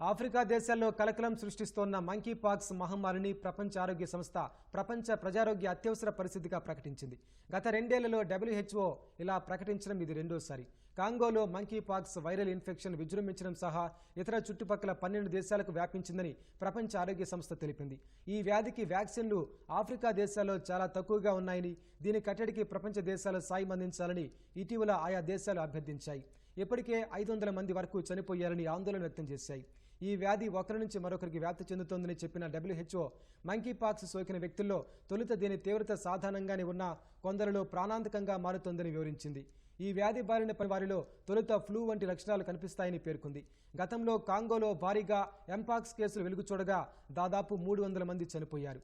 Africa దేశాల్లో కలకలం సృష్టిస్తోన్న monkey pox మహమ్మారిని ప్రపంచ ఆరోగ్య సంస్థ ప్రపంచ ప్రజారోగ్య అత్యవసర పరిస్థితిగా ప్రకటించింది. గత రెండేళ్ళలో డబ్ల్యూహెచ్ఓ ఇలా ప్రకటించడం ఇది రెండోసారి. కాంగోలో మంకీ పాక్స్ వైరల్ ఇన్ఫెక్షన్ విజృంభించడం సహా ఇతర చుట్టుపక్కల పన్నెండు దేశాలకు వ్యాపించిందని ప్రపంచ ఆరోగ్య సంస్థ తెలిపింది. ఈ వ్యాధికి వ్యాక్సిన్లు ఆఫ్రికా దేశాల్లో చాలా తక్కువగా ఉన్నాయని దీని కట్టడికి ప్రపంచ దేశాలు సాయం అందించాలని ఇటీవల ఆయా దేశాలు అభ్యర్థించాయి. ఇప్పటికే ఐదు వందల మంది వరకు చనిపోయారని ఆందోళన వ్యక్తం చేశాయి. ఈ వ్యాధి ఒకరి నుంచి మరొకరికి వ్యాప్తి చెందుతోందని చెప్పిన డబ్ల్యూహెచ్ఓ మంకీపాక్స్ సోకిన వ్యక్తుల్లో తొలుత దీని తీవ్రత సాధారణంగానే ఉన్నా కొందరిలో ప్రాణాంతకంగా మారుతోందని వివరించింది. ఈ వ్యాధి బారిన పని వారిలో తొలుత ఫ్లూ వంటి లక్షణాలు కనిపిస్తాయని పేర్కొంది. గతంలో కాంగోలో భారీగా ఎంపాక్స్ కేసులు వెలుగుచూడగా దాదాపు మూడు వందల మంది చనిపోయారు.